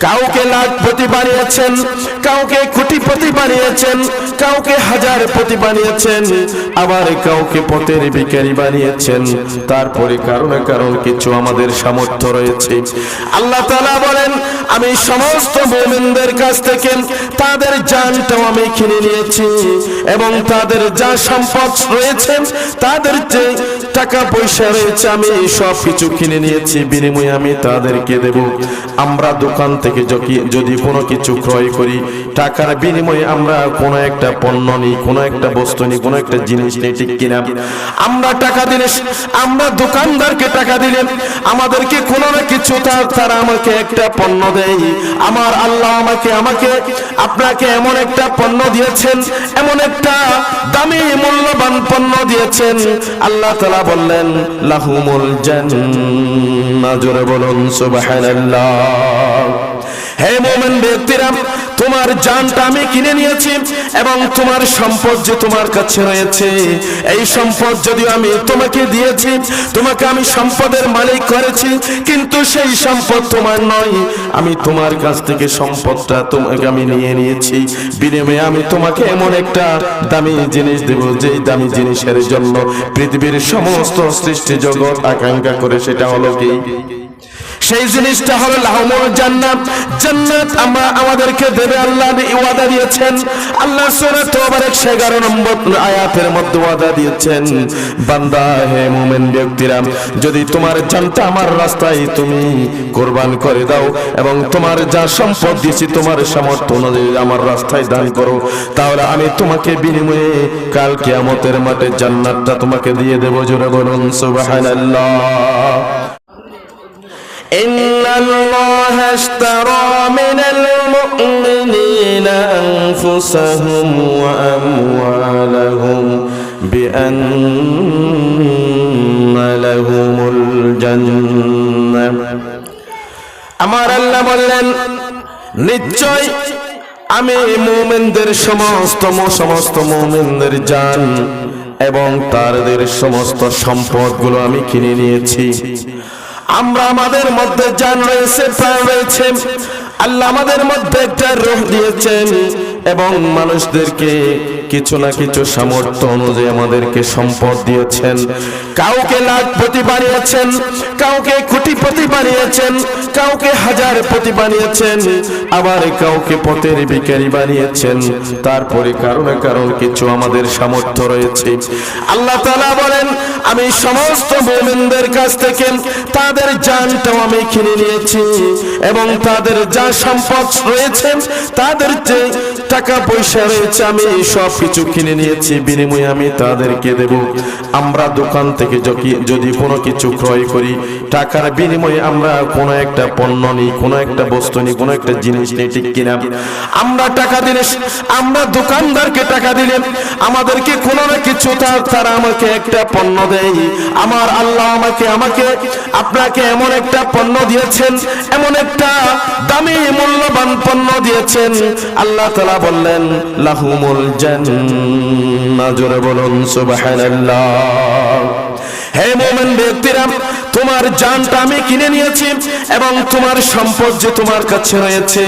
কাউকে লাখপতি বানিয়েছেন, কাউকে কোটিপতি বানিয়েছেন, কাউকে হাজার পতি বানিয়েছেন, আবার কাউকে পথের ভিখারি বানিয়েছেন। তারপরে কারণে কারণ কিছু আমাদের সামর্থ্য রয়েছে। আল্লাহ তাআলা বলেন, আমি সমস্ত মুমিনদের কাছ থেকে তাদের জানটাও আমি কিনে নিয়েছি, এবং তাদের যা সম্পদ রয়েছে, তাদের যে টাকা পয়সা রয়েছে, আমি সব কিছু কিনে নিয়েছি। বিনিময়ে আমি তাদেরকে দেব। আমরা দোকান থেকে যদি কোনো কিছু ক্রয় করি, টাকার বিনিময়ে আমরা কোনো একটা পণ্য নিই কোনো একটা বস্তু নিই কোনো একটা জিনিস নিই ঠিক কিনা? আমরা টাকা দিলে আমরা দোকানদারকে টাকা দিলে আমাদেরকে কোনো না কিছু তার তারা আমাকে একটা পণ্য দেয়। আমার আল্লাহ আমাকে আমাকে আপনাকে এমন একটা পণ্য দিয়েছেন, এমন একটা দামি মূল্যবান পণ্য দিয়েছেন। আল্লাহ তালা বললেন, লাহুমুল জান্নাহ। জোরে বলুন, সুবহানাল্লাহ। হে মোমেন ব্যক্তিরা, তোমার জানটা আমি কিনে নিয়েছি এবং তোমার সম্পদ যে তোমার কাছে রয়েছে, এই সম্পদ যদিও আমি তোমাকে দিয়েছি, তোমাকে আমি সম্পদের মালিক করেছি, কিন্তু সেই সম্পদ তোমার নয়। আমি তোমার কাছ থেকে সম্পদটা তোমাকে আমি নিয়ে নিয়েছি। বিনিময়ে আমি তোমাকে এমন একটা দামি জিনিস দেব, যেই দামি জিনিসের জন্য পৃথিবীর সমস্ত সৃষ্টি জগৎ আকাঙ্ক্ষা করে, সেটা হলো কি? সেই জিনিসটা হলো লাহমুল জান্নাত। জান্নাত আমরা আমাদেরকে দেবে আল্লাহ ওয়াদা দিয়েছেন। আল্লাহ সূরা তওবার 111 নম্বর আয়াতের মধ্যে ওয়াদা দিয়েছেন, বান্দা হে মুমিন ব্যক্তিরা, যদি তোমার জানটা আমার রাস্তায় তুমি কুরবান করে দাও এবং তোমার যা সম্পদ দিয়েছি তোমার সামর্থ্য অনুযায়ী আমার রাস্তায় দান করো, তাহলে আমি তোমাকে বিনিময়ে কাল কিয়ামতের মাঠে জান্নাতটা তোমাকে দিয়ে দেব। জোরে বলুন, সুবহানাল্লাহ। إن الله اشترى من المؤمنين أنفسهم وأموالهم بأن لهم الجنة আমার আল্লাহ বললেন নিশ্চয় আমি মুমিনদের সমস্ত সমস্ত মুমিনদের জান এবং তাদের সমস্ত সম্পদগুলো আমি কিনে নিয়েছি আমরা আমাদের মধ্যে জান রয়েছে, প্রাণ রয়েছে। আল্লাহ আমাদের মধ্যে একটা রোহ দিয়েছেন এবং মানুষদেরকে কিছু না কিছু সামর্থ্য অনুযায়ী আমাদেরকে সম্পদ দিয়েছেন। কাউকে লাখপতি বানিয়েছেন, কাউকে কোটিপতি বানিয়েছেন, কাউকে হাজার পতি বানিয়েছেন, আবার কাউকে পথের ভিখারি বানিয়েছেন। তারপরে কারণে কারণ কিছু আমাদের সামর্থ্য রয়েছে। আল্লাহ তাআলা বলেন, আমি সমস্ত মুমিনদের কাছ থেকে তাদের জানটাও আমি কিনে নিয়েছি এবং তাদের যা সম্পদ রয়েছে, তাদের যে টাকা পয়সা রয়েছে, আমি সব কিছু কিনে নিয়েছি, বিনিময়ে আমি তাদেরকে দেব। আমরা দোকান থেকে যদি কোনো কিছু ক্রয় করি, টাকার বিনিময়ে আমরা কোনো একটা পণ্য নিই, কোনো একটা বস্তু নিই, কোনো একটা জিনিস নিই, ঠিক কিনা? আমরা টাকা দিলে আমরা দোকানদারকে টাকা দিলে আমাদেরকে কোনো না কিছু তার আমাকে একটা পণ্য দেয়। আমার আল্লাহ আমাকে আমাকে আপনাকে এমন একটা পণ্য দিয়েছেন, এমন একটা দামি, মূল্যবান পণ্য দিয়েছেন। আল্লাহ তালা বললেন, লাহুমুল জান্নাহ জোরে বলুন সুবহানাল্লাহ। হে মোমেন ব্যক্তিরা তোমার জানটা আমি কিনে নিয়েছি এবং তোমার সম্পদ যে তোমার কাছে রয়েছে,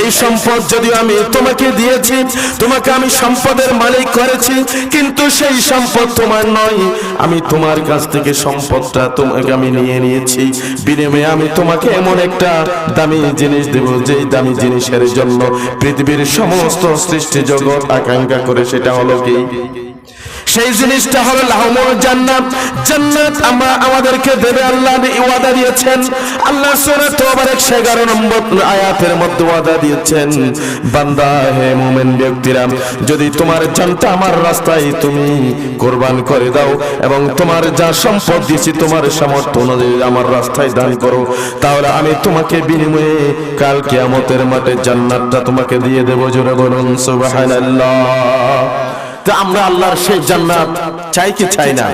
এই সম্পদ যদিও আমি তোমাকে দিয়েছি, তোমাকে আমি সম্পদের মালিক করেছি, কিন্তু সেই সম্পদ তোমার নয়। আমি তোমার কাছ থেকে সম্পদটা তোমাকে আমি নিয়ে নিয়েছি। বিনিময়ে আমি তোমাকে এমন একটা দামি জিনিস দেব, যেই দামি জিনিসের জন্য পৃথিবীর সমস্ত সৃষ্টি জগৎ আকাঙ্ক্ষা করে, সেটা হলো কি? সেই জিনিসটা হলো লাহমুল জান্নাত। জান্নাত আমরা আমাদেরকে দেবে আল্লাহ ওয়াদা দিয়েছেন। আল্লাহ সূরা তওবার 111 নম্বর আয়াতের মধ্যে ওয়াদা দিয়েছেন, বান্দা হে মুমিন ব্যক্তিরা, যদি তোমার জানটা আমার রাস্তায় তুমি কুরবান করে দাও এবং তোমার যা সম্পদ দিয়েছি তোমার সামর্থ্য অনুযায়ী আমার রাস্তায় দান করো, তাহলে আমি তোমাকে বিনিময়ে কাল কিয়ামতের মাঠে জান্নাতটা তোমাকে দিয়ে দেবো। জোরে বলুন, সুবহানাল্লাহ। আমরা আল্লাহর সেই জান্নাত চাই কি চাই না?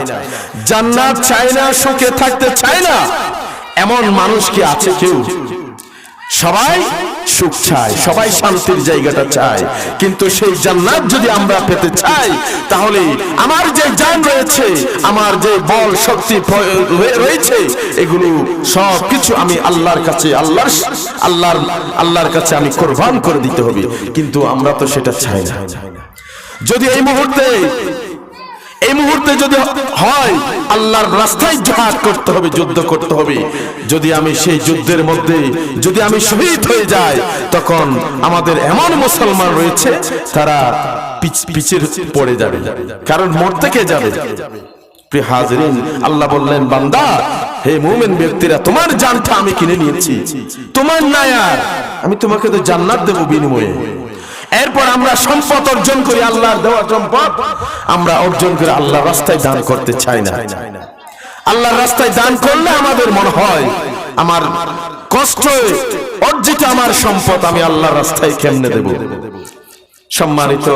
জান্নাত চাই না, সুখে থাকতে চাই না। এমন মানুষ কি আছে কেউ? সবাই সুখ চায়, সবাই শান্তির জায়গাটা চায়। কিন্তু সেই জান্নাত যদি আমরা পেতে চাই, তাহলে আমার যে জান রয়েছে, আমার যে বল শক্তি রয়েছে, এগুলো সব কিছু আমি আল্লাহর কাছে, আল্লাহর আল্লাহর আল্লাহর কাছে আমি কোরবান করে দিতে হবে। কিন্তু আমরা তো সেটা চাই না। যদি এই মুহূর্তে এই মুহূর্তে যদি হয়, আল্লাহর রাস্তায় জিহাদ করতে হবে, যুদ্ধ করতে হবে। যদি আমি সেই যুদ্ধের মধ্যে, যদি আমি শহীদ হয়ে যাই, তখন আমাদের এমন মুসলমান রয়েছে, তারা পিছ- পিছের পড়ে যাবে। কারণ মরতে কে যাবে? হাজরিন, আল্লাহ বললেন, বান্দা, হে মুমিন ব্যক্তিরা, তোমার জানটা আমি কিনে নিয়েছি। তোমার নাই আর, আমি তোমাকে তো জান্নাত দেবো বিনিময়ে। এরপর আমরা সম্পদ অর্জন করি, আল্লাহর দেওয়া সম্পদ। আমরা অর্জন করে আল্লাহর রাস্তায় দান করতে চাই না। আল্লাহর রাস্তায় দান করলে আমাদের মনে হয়। আমার কষ্ট, অর্জিত আমার সম্পদ আমি আল্লাহর রাস্তায় কেমনে দেব? সম্মানিত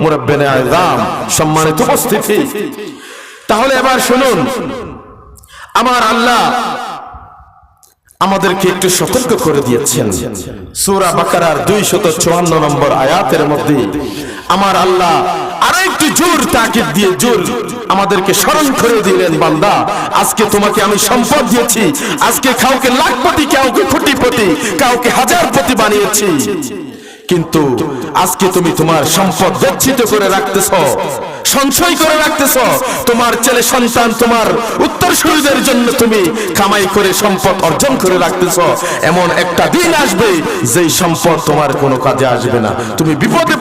মুরব্বেনে আয়দাম সম্মানিত উপস্থিতি। তাহলে এবার শুনুন, আমার আল্লাহ আমাদেরকে একটু সতর্ক করে দিয়েছেন। সূরা বাকারার দুই শত চুয়ান্ন নম্বর আয়াতের মধ্যে আমার আল্লাহ আরও একটু জোর তাকিদ দিয়ে জোর আমাদেরকে স্মরণ করে দিলেন, বান্দা, আজকে তোমাকে আমি সম্পদ দিয়েছি। আজকে কাউকে লাখপতি, কাউকে কোটিপতি, কাউকে হাজার পতি বানিয়েছি। কিন্তু আজকে তুমি তোমার সম্পদ গচ্ছিত করে রাখতেছ। সঞ্চয় করে রাখতেছ। তোমার ছেলে সন্তান তোমার উত্তরসূরিদের জন্য তুমি কামাই করে সম্পদ অর্জন করে রাখতেছ। এমন একটা দিন আসবে যেই সম্পদ তোমার কোনো কাজে আসবে না। তুমি বিপদে